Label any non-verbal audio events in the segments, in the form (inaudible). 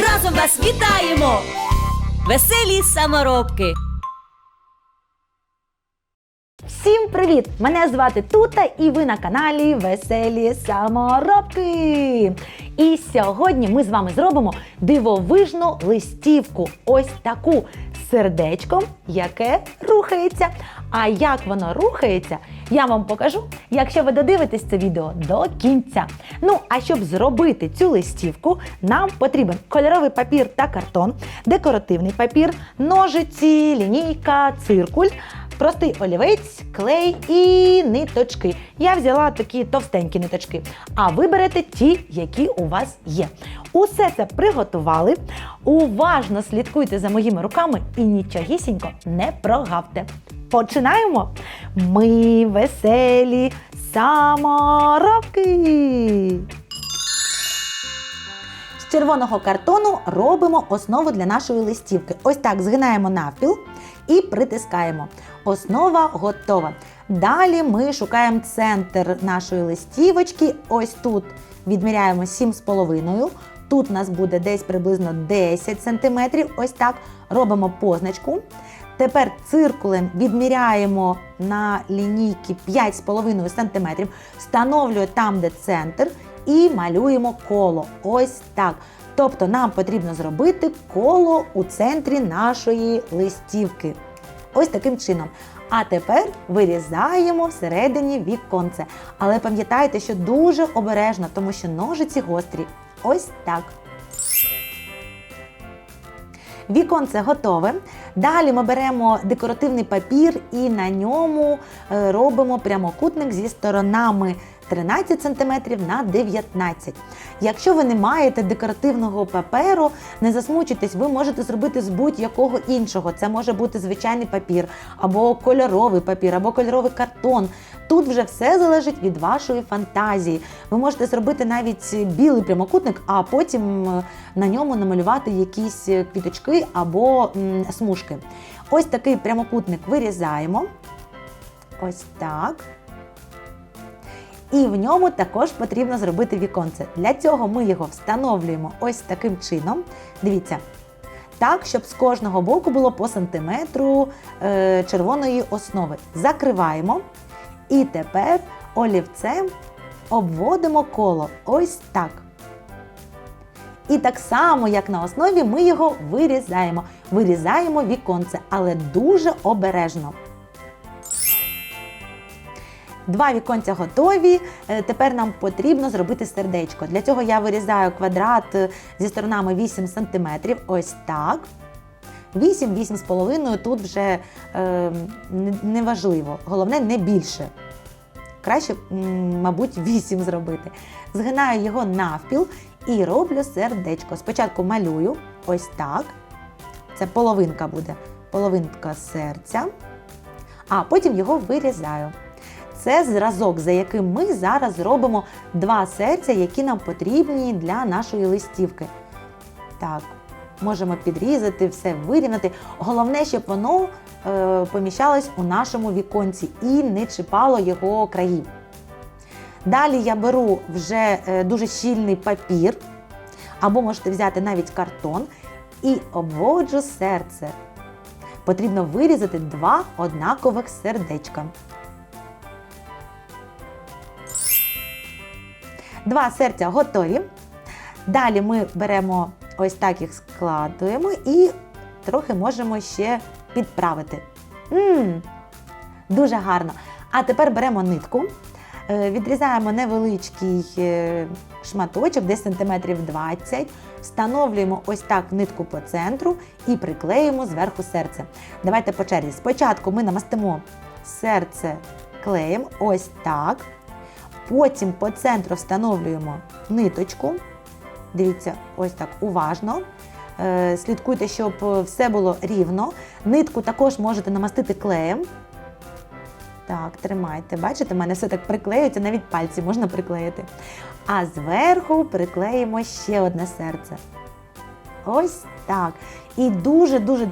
разом вас вітаємо, веселі саморобки. Всім привіт! Мене звати Тута і ви на каналі Веселі Саморобки. І сьогодні ми з вами зробимо дивовижну листівку. Ось таку з сердечком, яке рухається. А як воно рухається, я вам покажу, якщо ви додивитесь це відео до кінця. Ну, а щоб зробити цю листівку, нам потрібен кольоровий папір та картон, декоративний папір, ножиці, лінійка, циркуль простий олівець, клей і ниточки. Я взяла такі товстенькі ниточки. А ви берете ті, які у вас є. Усе це приготували. Уважно слідкуйте за моїми руками і нічогісінько не прогавте. Починаємо! Ми веселі саморобки! З червоного картону робимо основу для нашої листівки. Ось так згинаємо навпіл і притискаємо. Основа готова. Далі ми шукаємо центр нашої листівочки. Ось тут відміряємо 7,5. Тут у нас буде десь приблизно 10 см. Ось так робимо позначку. Тепер циркулем відміряємо на лінійки 5,5 см, встановлюємо там, де центр, і малюємо коло. Ось так. Тобто нам потрібно зробити коло у центрі нашої листівки. Ось таким чином. А тепер вирізаємо всередині віконце. Але пам'ятайте, що дуже обережно, тому що ножиці гострі. Ось так. Віконце готове. Далі ми беремо декоративний папір і на ньому е, робимо прямокутник зі сторонами 13 см на 19 Якщо ви не маєте декоративного паперу, не засмучуйтесь, ви можете зробити з будь-якого іншого. Це може бути звичайний папір, або кольоровий папір, або кольоровий картон. Тут вже все залежить від вашої фантазії. Ви можете зробити навіть білий прямокутник, а потім е, на ньому намалювати якісь квіточки або смужки. Ось такий прямокутник вирізаємо. Ось так. І в ньому також потрібно зробити віконце. Для цього ми його встановлюємо ось таким чином. Дивіться, так, щоб з кожного боку було по сантиметру е, червоної основи. Закриваємо. І тепер олівцем обводимо коло. Ось так. І так само, як на основі, ми його вирізаємо. Вирізаємо віконце, але дуже обережно. Два віконця готові. Е, Тепер нам потрібно зробити сердечко. Для цього я вирізаю квадрат е, зі сторонами 8 см. Ось так. 8-8,5 тут вже е, неважливо. Головне, не більше. Краще, мабуть, 8 зробити. Згинаю його навпіл і роблю сердечко. Спочатку малюю ось так. Це половинка буде. Половинка серця. А потім його вирізаю. Це зразок, за яким ми зараз зробимо два серця, які нам потрібні для нашої листівки. Так, можемо підрізати, все вирівняти. Головне, щоб воно е, поміщалось у нашому віконці і не чіпало його країв. Далі я беру вже е, дуже щільний папір, або можете взяти навіть картон, і обводжу серце. Потрібно вирізати два однакових сердечка. Два серця готові. Далі ми беремо ось так їх складуємо і трохи можемо ще підправити. Мм, дуже гарно. А тепер беремо нитку, е, відрізаємо невеличкий е, шматочок, десь сантиметрів 20, встановлюємо ось так нитку по центру і приклеїмо зверху серце. Давайте по черзі. Спочатку ми намастимо серце клеєм, ось так. Потім по центру встановлюємо ниточку. Дивіться, ось так уважно. Е, Слідкуйте, щоб все було рівно. Нитку також можете намастити клеєм. Так, тримайте. Бачите, в мене все так приклеюється, навіть пальці можна приклеїти. А зверху приклеїмо ще одне серце. Ось так. І дуже-дуже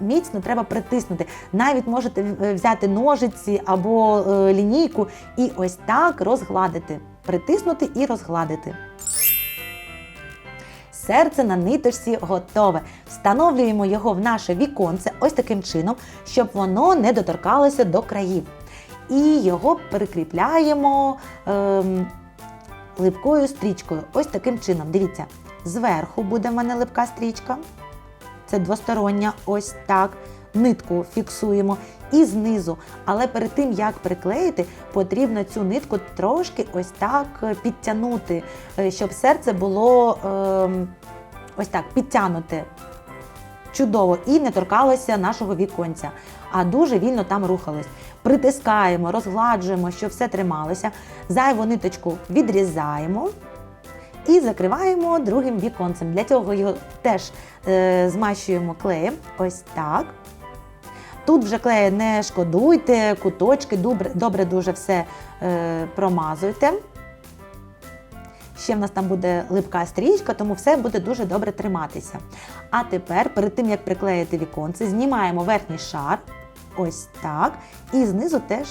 міцно треба притиснути. Навіть можете е, взяти ножиці або е, лінійку і ось так розгладити. Притиснути і розгладити. Серце на ниточці готове. Встановлюємо його в наше віконце ось таким чином, щоб воно не доторкалося до країв. І його прикріпляємо ем, липкою стрічкою. Ось таким чином. Дивіться, зверху буде в мене липка стрічка. Це двостороння, ось так. Нитку фіксуємо і знизу. Але перед тим, як приклеїти, потрібно цю нитку трошки ось так е, підтягнути, е, щоб серце було ем, ось так підтягнуте. Чудово і не торкалося нашого віконця, а дуже вільно там рухалось. Притискаємо, розгладжуємо, щоб все трималося. Зайву ниточку відрізаємо і закриваємо другим віконцем. Для цього його теж е, змащуємо клеєм. Ось так. Тут вже клею не шкодуйте, куточки, добре, добре дуже все е, промазуйте. Ще в нас там буде липка стрічка, тому все буде дуже добре триматися. А тепер, перед тим як приклеїти віконце, знімаємо верхній шар. Ось так. І знизу теж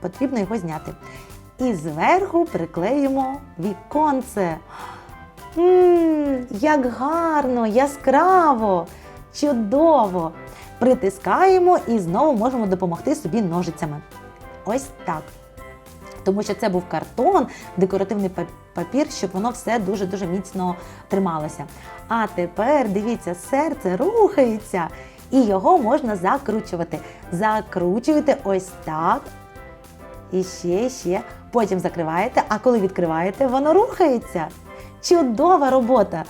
потрібно його зняти. І зверху приклеїмо віконце. Ммм, як гарно, яскраво, чудово! Притискаємо і знову можемо допомогти собі ножицями. Ось так. Тому що це був картон, декоративний папір, щоб воно все дуже-дуже міцно трималося. А тепер дивіться, серце рухається, і його можна закручувати. Закручуєте ось так. І ще, ще. Потім закриваєте, а коли відкриваєте, воно рухається. Чудова робота!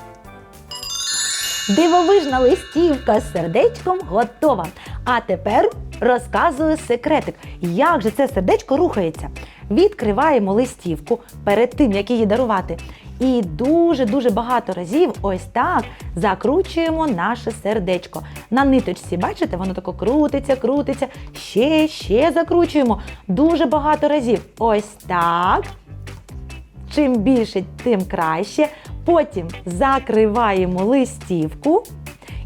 Дивовижна листівка з сердечком готова. А тепер розказую секретик, як же це сердечко рухається. Відкриваємо листівку перед тим, як її дарувати. І дуже-дуже багато разів ось так закручуємо наше сердечко. На ниточці, бачите, воно тако крутиться, крутиться. Ще, ще закручуємо дуже багато разів. Ось так. Чим більше, тим краще. Потім закриваємо листівку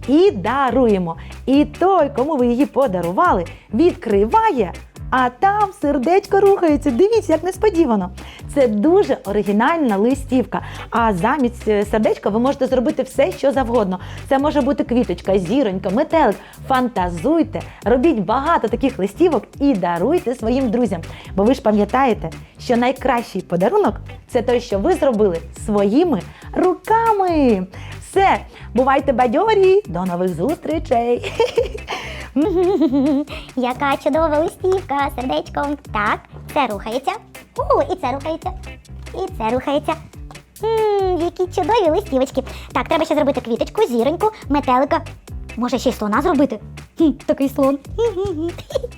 і даруємо. І той, кому ви її подарували, відкриває, а там сердечко рухається. Дивіться, як несподівано. Це дуже оригінальна листівка. А замість е, сердечка ви можете зробити все, що завгодно. Це може бути квіточка, зіронька, метелик. Фантазуйте, робіть багато таких листівок і даруйте своїм друзям. Бо ви ж пам'ятаєте, що найкращий подарунок це той, що ви зробили своїми руками. Все, бувайте бадьорі, до нових зустрічей! (laughs) (laughs) Яка чудова листівка сердечком. Так, це рухається. У, і це рухається. І це рухається. Ммм, які чудові листівочки. Так, треба ще зробити квіточку, зіроньку, метелика. Може, ще й слона зробити? Хм, такий слон. (laughs)